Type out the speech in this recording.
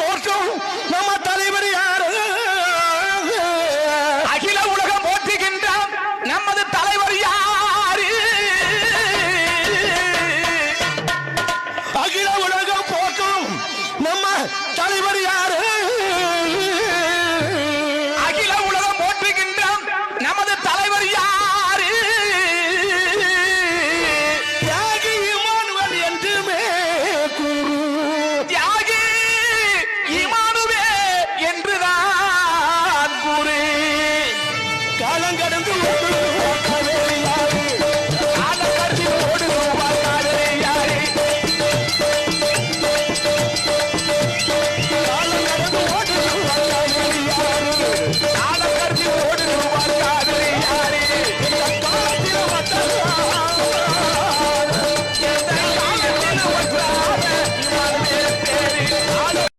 போற்றும். நம்ம தலைவர் யாரு? அகில உலகம் போற்றுகின்ற நமது தலைவர் யாரு? அகில உலகம் போற்றும் நம்ம தலைவர் யாரு? and get into the groove.